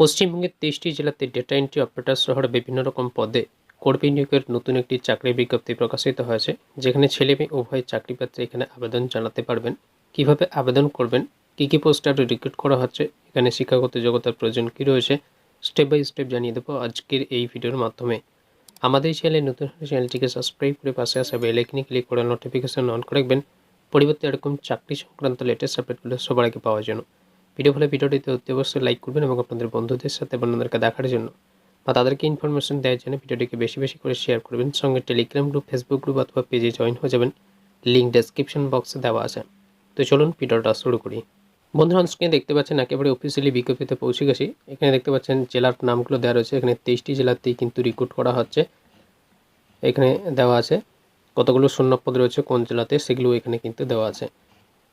পশ্চিমবঙ্গের তেইশটি জেলাতে ডেটা এন্ট্রি অপারেটর সহ বিভিন্ন রকম পদে কর্মী নিয়োগের নতুন একটি চাকরির বিজ্ঞপ্তি প্রকাশিত হয়েছে, যেখানে ছেলে মেয়ে উভয় চাকরি এখানে আবেদন জানাতে পারবেন। কীভাবে আবেদন করবেন? কী কী পোস্টার রিক্রুট করা হচ্ছে? এখানে শিক্ষাগত যোগ্যতার প্রয়োজন কী রয়েছে? স্টেপ বাই স্টেপ জানিয়ে দেবো আজকের এই ভিডিওর মাধ্যমে। আমাদের চ্যানেলে নতুন চ্যানেলটিকে সাবস্ক্রাইব করে পাশে আসা বেল আইকনে ক্লিক করে নোটিফিকেশন অন করে রাখবেন। পরিবর্তে এরকম চাকরি সংক্রান্ত লেটেস্ট আপডেটগুলো সবার আগে পাওয়ার জন্য। ভিডিও ফলে ভিডিওটিতে অতি অবশ্যই লাইক করবেন এবং আপনাদের বন্ধুদের সাথে বন্ধুদেরকে দেখার জন্য বা তাদেরকে ইনফরমেশন দেওয়ার জন্য ভিডিওটিকে বেশি বেশি করে শেয়ার করবেন। সঙ্গে টেলিগ্রাম গ্রুপ ফেসবুক গ্রুপ অথবা পেজে জয়েন হয়ে যাবেন। লিঙ্ক ডেসক্রিপশন বক্সে দেওয়া আছে। তো চলুন ভিডিওটা শুরু করি। বন্ধুরা স্ক্রিনে দেখতে পাচ্ছেন একেবারে অফিসিয়ালি বিজ্ঞপ্তিতে পৌঁছে গেছি। এখানে দেখতে পাচ্ছেন জেলার নামগুলো দেওয়া রয়েছে। এখানে তেইশটি জেলাতেই কিন্তু রিক্রুট করা হচ্ছে। এখানে দেওয়া আছে কতগুলো শূন্যপদ রয়েছে, কোন জেলাতে সেগুলো এখানে কিন্তু দেওয়া আছে।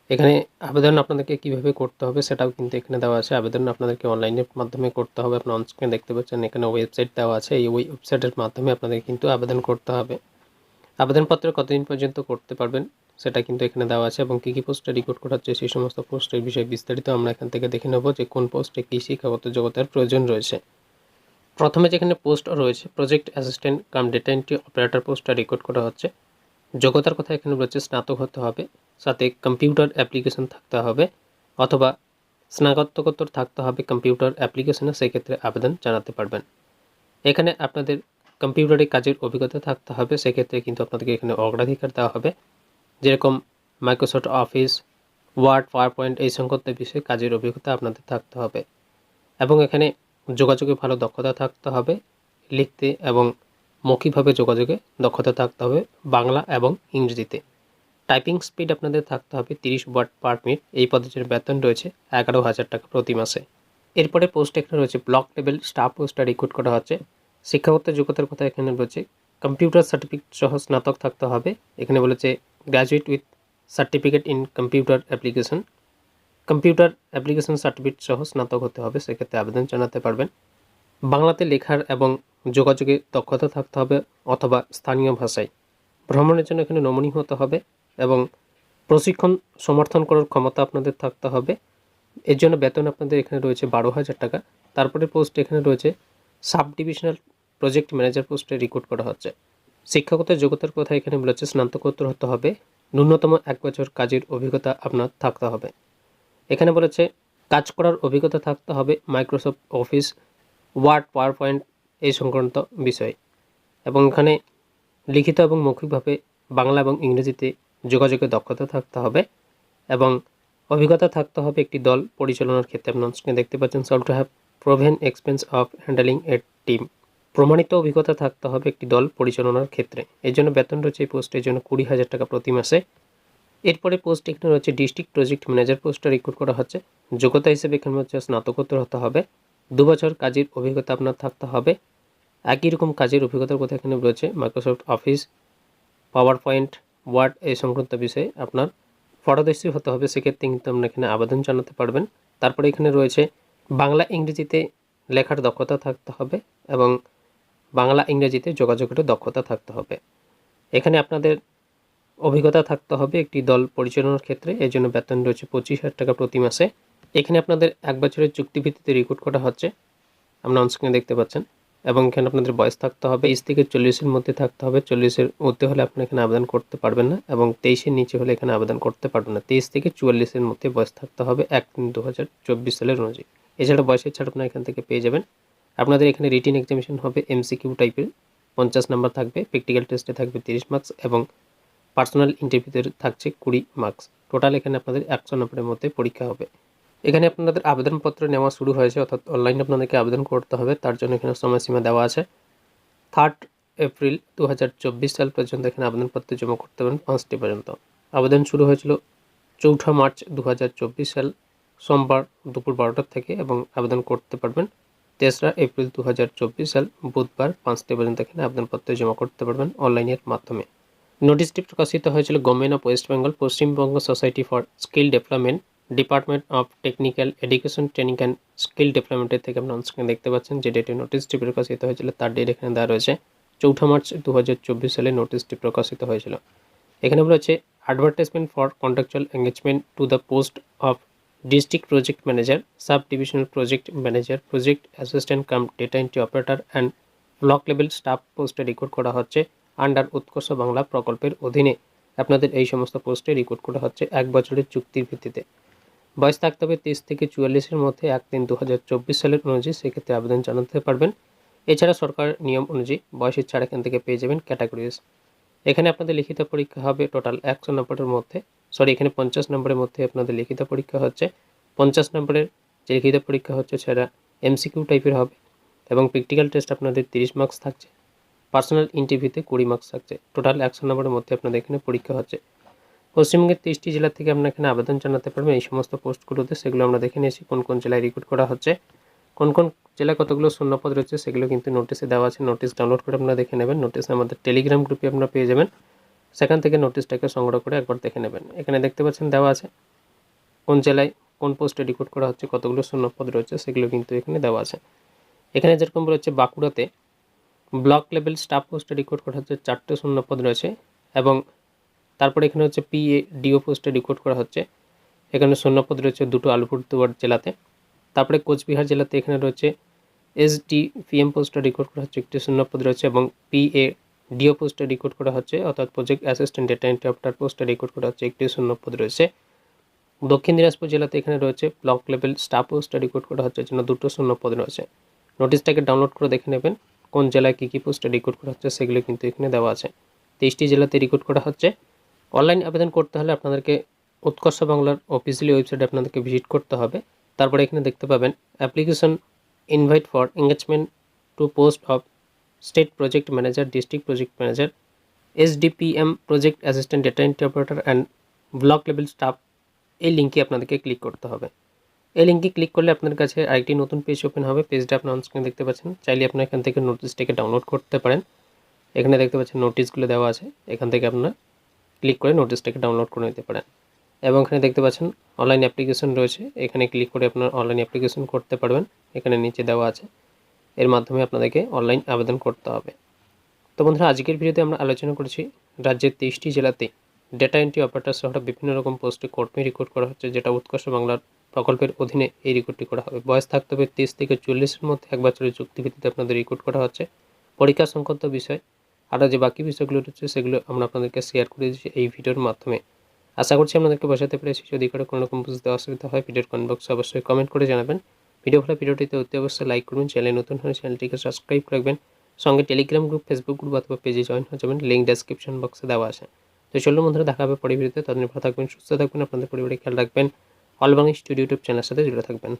এখানে আবেদন আপনাদেরকে কীভাবে করতে হবে সেটাও কিন্তু এখানে দেওয়া আছে। আবেদন আপনাদেরকে অনলাইনের মাধ্যমে করতে হবে। আপনার অনস্ক্রিনে দেখতে পাচ্ছেন, এখানে ওয়েবসাইট দেওয়া আছে। এই ওয়েবসাইটের মাধ্যমে আপনাদের কিন্তু আবেদন করতে হবে। আবেদনপত্র কতদিন পর্যন্ত করতে পারবেন সেটা কিন্তু এখানে দেওয়া আছে এবং কী কী পোস্টে রিক্রুট করা হচ্ছে সেই সমস্ত পোস্টের বিষয়ে বিস্তারিত আমরা এখান থেকে দেখে নেব যে কোন পোস্টে কী শিক্ষাগত যোগ্যতার প্রয়োজন রয়েছে। প্রথমে যেখানে পোস্ট রয়েছে project assistant cum data entry operator পোস্টটা রেকর্ড করা হচ্ছে। যোগ্যতার কথা এখানে রয়েছে স্নাতক হতে হবে। সাথে কম্পিউটার অ্যাপ্লিকেশন থাকতে হবে, অথবা স্নাতকোত্তর থাকতে হবে কম্পিউটার অ্যাপ্লিকেশনে সেক্ষেত্রে আবেদন জানাতে পারবেন। এখানে আপনাদের কম্পিউটারে কাজের অভিজ্ঞতা থাকতে হবে, সেক্ষেত্রে কিন্তু আপনাদেরকে এখানে অগ্রাধিকার দেওয়া হবে। যেরকম Microsoft office word power point এই সংক্রান্ত বিষয়ে কাজের অভিজ্ঞতা আপনাদের থাকতে হবে। এবং এখানে যোগাযোগে ভালো দক্ষতা থাকতে হবে, লিখতে এবং মৌখিকভাবে যোগাযোগে দক্ষতা থাকতে হবে বাংলা এবং ইংরেজিতে। টাইপিং স্পিড আপনাদের থাকতে হবে তিরিশ ওয়ার্ড পার মিনিট এই পদ্ধতির বেতন রয়েছে এগারো হাজার টাকা প্রতি মাসে। এরপরে পোস্ট এখানে রয়েছে ব্লক লেভেল স্টাফ পোস্টটা রিক্রুট করা হচ্ছে। শিক্ষাগত যোগ্যতার কথা এখানে রয়েছে। কম্পিউটার সার্টিফিকেট সহ স্নাতক থাকতে হবে। এখানে বলেছে graduate with certificate in computer application computer application certificate সহ স্নাতক হতে হবে, সেক্ষেত্রে আবেদন জানাতে পারবেন। বাংলাতে লেখার এবং যোগাযোগে দক্ষতা থাকতে হবে অথবা স্থানীয় ভাষায়। ভ্রমণের জন্য এখানে নমনীয় হতে হবে। এবং প্রশিক্ষণ সমর্থন করার ক্ষমতা আপনাদের থাকতে হবে। এর জন্য বেতন আপনাদের এখানে রয়েছে বারো হাজার টাকা। তারপরে পোস্ট এখানে রয়েছে সাব ডিভিশনাল প্রজেক্ট ম্যানেজার পোস্টে রিক্রুট করা হচ্ছে। শিক্ষাগত যোগ্যতার কথা এখানে বলেছে, স্নাতকোত্তর হতে হবে। ন্যূনতম এক বছর কাজের অভিজ্ঞতা আপনার থাকতে হবে। এখানে বলেছে, কাজ করার অভিজ্ঞতা থাকতে হবে Microsoft office word power point এই সংক্রান্ত বিষয়। এবং এখানে লিখিত এবং মৌখিকভাবে বাংলা এবং ইংরেজিতে যোগাযোগের দক্ষতা থাকতে হবে এবং অভিজ্ঞতা থাকতে হবে একটি দল পরিচালনার ক্ষেত্রে। আপনার স্ক্রিনে দেখতে পাচ্ছেন সব to have proven experience of handling a team প্রমাণিত অভিজ্ঞতা থাকতে হবে একটি দল পরিচালনার ক্ষেত্রে। এর জন্য বেতন রয়েছে এই পোস্টের জন্য কুড়ি হাজার টাকা প্রতি মাসে। এরপরে পোস্ট এখানে রয়েছে ডিস্ট্রিক্ট প্রজেক্ট ম্যানেজার পোস্টটা রিক্রুট করা হচ্ছে। যোগ্যতা হিসেবে এখানে হচ্ছে স্নাতকোত্তর হতে হবে। দু বছর কাজের অভিজ্ঞতা আপনার থাকতে হবে। একই রকম কাজের অভিজ্ঞতার কথা এখানে রয়েছে Microsoft office power point word এই সংক্রান্ত বিষয়ে আপনার পারদর্শী হতে হবে, সেক্ষেত্রে কিন্তু আপনি এখানে আবেদন জানাতে পারবেন। তারপরে এখানে রয়েছে, বাংলা ইংরেজিতে লেখার দক্ষতা থাকতে হবে এবং বাংলা ইংরেজিতে যোগাযোগের দক্ষতা থাকতে হবে। এখানে আপনাদের অভিজ্ঞতা থাকতে হবে একটি দল পরিচালনার ক্ষেত্রে, এর জন্য বেতন রয়েছে পঁচিশ হাজার টাকা প্রতি মাসে। এখানে আপনাদের এক বছরের চুক্তিভিত্তিতে রিক্রুট করা হচ্ছে। আপনার অনস্ক্রিনে দেখতে পাচ্ছেন। এবং এখানে আপনাদের বয়স থাকতে হবে ইস থেকে চল্লিশের মধ্যে থাকতে হবে, চল্লিশের মধ্যে হলে আপনি এখানে আবেদন করতে পারবেন না এবং তেইশের নিচে হলে এখানে আবেদন করতে পারবেন না। তেইশ থেকে চুয়াল্লিশের মধ্যে বয়স থাকতে হবে এক দু সালের অনুযায়ী। এছাড়া বয়সের ছাড় আপনার এখান থেকে পেয়ে যাবেন। আপনাদের এখানে রিটিন এক্সামিনেশন হবে এমসিকিউ টাইপের পঞ্চাশ নাম্বার থাকবে প্র্যাকটিক্যাল টেস্টে থাকবে তিরিশ মার্কস এবং পার্সোনাল ইন্টারভিউতে থাকছে কুড়ি মার্কস টোটাল এখানে আপনাদের একশো নম্বরের মধ্যে পরীক্ষা হবে। এখানে আপনাদের আবেদনপত্র নেওয়া শুরু হয়েছে, অর্থাৎ অনলাইনে আপনাদেরকে আবেদন করতে হবে। তার জন্য এখানে সময়সীমা দেওয়া আছে। থার্ড এপ্রিল দু হাজার চব্বিশ সাল পর্যন্ত এখানে আবেদনপত্র জমা করতে পারেন পাঁচটি পর্যন্ত। আবেদন শুরু হয়েছিল চৌঠা মার্চ দু হাজার চব্বিশ সাল, সোমবার দুপুর বারোটার থেকে এবং আবেদন করতে পারবেন। তেসরা এপ্রিল দু হাজার চব্বিশ সাল, বুধবার পাঁচটি পর্যন্ত এখানে আবেদনপত্র জমা করতে পারবেন অনলাইনের মাধ্যমে। নোটিশটি প্রকাশিত হয়েছিল government of West Bengal, Paschimbanga society for skill development department of technical education training and skill ডেভেলপমেন্টের থেকে আপনার স্ক্রিনে দেখতে পাচ্ছেন যে ডেটে নোটিশটি প্রকাশিত হয়েছিল, তার ডেট এখানে দেওয়া রয়েছে চৌঠা মার্চ দু হাজার চব্বিশ সালে নোটিশটি প্রকাশিত হয়েছিল। এখানে বলেছে advertisement for contractual engagement to the post of district project manager sub divisional project manager project assistant cum data entry operator and block level staff পোস্টে রিক্রুট করা হচ্ছে আন্ডার উৎকর্ষ বাংলা প্রকল্পের অধীনে। আপনাদের এই সমস্ত পোস্টে রিক্রুট করা হচ্ছে এক বছরের চুক্তির ভিত্তিতে। বয়স থাকতে হবে তেইশ থেকে চুয়াল্লিশের মধ্যে, এক তিন দু সালের অনুযায়ী সেক্ষেত্রে আবেদন জানাতে পারবেন। এছাড়া সরকার নিয়ম অনুযায়ী বয়সের ছাড় এখান থেকে পেয়ে যাবেন ক্যাটাগরিজ। এখানে আপনাদের লিখিত পরীক্ষা হবে টোটাল একশো নম্বরের মধ্যে, সরি, এখানে পঞ্চাশ নম্বরের মধ্যে আপনাদের লিখিত পরীক্ষা হচ্ছে। পঞ্চাশ নম্বরের যে লিখিত পরীক্ষা হচ্ছে সেটা এমসিকিউ টাইপের হবে এবং প্র্যাকটিক্যাল টেস্ট আপনাদের তিরিশ মার্কস থাকছে। পার্সোনাল ইন্টারভিউতে কুড়ি মার্কস থাকছে। টোটাল একশো নম্বরের মধ্যে আপনাদের এখানে পরীক্ষা হচ্ছে। পশ্চিমবঙ্গের তিরিশটি জেলা থেকে আপনারা এখানে আবেদন জানাতে পারবেন। এই সমস্ত পোস্টগুলোতে সেগুলো আমরা দেখে নিয়েছি, কোন কোন জেলায় রিক্রুট করা হচ্ছে, কোন কোন জেলায় কতগুলো শূন্যপদ রয়েছে, সেগুলো কিন্তু নোটিশে দেওয়া আছে। নোটিশ ডাউনলোড করে আপনারা দেখে নেবেন। নোটিশ আমাদের টেলিগ্রাম গ্রুপে আপনারা পেয়ে যাবেন। সেখান থেকে নোটিশটাকে সংগ্রহ করে একবার দেখে নেবেন। এখানে দেখতে পাচ্ছেন দেওয়া আছে কোন জেলায় কোন পোস্টে রিক্রুট করা হচ্ছে, কতগুলো শূন্যপদ রয়েছে, সেগুলো কিন্তু এখানে দেওয়া আছে। এখানে যেরকম রয়েছে বাঁকুড়াতে ব্লক লেভেল স্টাফ পোস্টে রিক্রুট করা হচ্ছে, চারটে শূন্যপদ রয়েছে এবং তারপরে এখানে হচ্ছে পিএ ডিও পোস্টে রিক্রুট করা হচ্ছে। এখানে শূন্যপদ রয়েছে দুটো আলিপুরদুয়ার জেলাতে। তারপরে কোচবিহার জেলাতে এখানে রয়েছে এসডি পিএম পোস্টে রিক্রুট করা হচ্ছে একটি শূন্যপদ রয়েছে এবং পি এ ডিও পোস্টে রিক্রুট করা হচ্ছে, অর্থাৎ প্রজেক্ট অ্যাসিস্ট্যান্ট ডেটা ইন্টারপ্টার পোস্টে রিক্রুট করা হচ্ছে একটি শূন্যপদ রয়েছে। দক্ষিণ দিনাজপুর জেলাতে এখানে রয়েছে ব্লক লেভেল স্টাফ পোস্টে রিক্রুট করা হচ্ছে জন্য দুটো শূন্যপদ রয়েছে। নোটিশটাকে ডাউনলোড করে দেখে নেবেন, কোন জেলায় কী কী পোস্টে রিক্রুট করা হচ্ছে সেগুলো কিন্তু এখানে দেওয়া আছে। তেইশটি জেলাতে রিক্রুট করা হচ্ছে। অনলাইন আবেদন করতে হলে আপনাদেরকে উৎকর্ষ বাংলার অফিসিয়ালি ওয়েবসাইটে আপনাদেরকে ভিজিট করতে হবে। তারপরে এখানে দেখতে পাবেন application invite for engagement to post of state project manager district project manager SDPM project assistant data entry operator and block level staff এই লিঙ্কে আপনাদেরকে ক্লিক করতে হবে। এই লিঙ্কে ক্লিক করলে আপনার কাছে আরেকটি নতুন পেজ ওপেন হবে। পেজটা আপনার অনস্ক্রিনে দেখতে পাচ্ছেন। চাইলে আপনার এখান থেকে নোটিশটাকে ডাউনলোড করতে পারেন। এখানে দেখতে পাচ্ছেন নোটিশগুলো দেওয়া আছে। এখান থেকে আপনার ক্লিক করে নোটিশটাকে ডাউনলোড করে নিতে পারেন। এবং এখানে দেখতে পাচ্ছেন অনলাইন অ্যাপ্লিকেশন রয়েছে। এখানে ক্লিক করে আপনার অনলাইন অ্যাপ্লিকেশন করতে পারবেন। এখানে নিচে দেওয়া আছে। এর মাধ্যমে আপনাদেরকে অনলাইন আবেদন করতে হবে। তো বন্ধুরা, আজকের ভিডিওতে আমরা আলোচনা করেছি রাজ্যের তেইশটি জেলাতে ডেটা এন্ট্রি অপারেটর সহ বিভিন্ন রকম পোস্টে কর্মী রিক্রুট করা হচ্ছে, যেটা উৎকর্ষ বাংলার প্রকল্পের অধীনে এই রিক্রুটটি করা হবে। বয়স থাকতে হবে তিরিশ থেকে চল্লিশের মধ্যে। এক বছরের চুক্তিভিত্তিতে আপনাদের রিক্রুট করা হচ্ছে। পরীক্ষা সংক্রান্ত বিষয় আরও যে বাকি বিষয়গুলো রয়েছে, সেগুলো আমরা আপনাদেরকে শেয়ার করে দিচ্ছি এই ভিডিওর মাধ্যমে। আশা করছি আপনাদেরকে বোঝাতে পেরেছি। যদি করে কোনো রকম বুঝতে অসুবিধা হয়, ভিডিওর কমেন্ট বক্সে অবশ্যই কমেন্ট করে জানাবেন। ভিডিও ভালো, ভিডিওটিতে অতি অবশ্যই লাইক করবেন। চ্যানেল নতুন হলে চ্যানেলটিকে সাবস্ক্রাইব রাখবেন। সঙ্গে টেলিগ্রাম গ্রুপ ফেসবুক গ্রুপ অথবা পেজে জয়েন হয়ে যাবেন। লিঙ্ক ডেসক্রিপশন বক্সে দেওয়া আছে। তো চলুন বন্ধুরা, দেখা হবে পরে তাদের ভালো থাকবেন, সুস্থ থাকবেন, আপনাদের পরিবারে খেয়াল রাখবেন। অল বাংলা স্টুডিও ইউটিউব চ্যানেলের সাথে জুড়ে থাকবেন।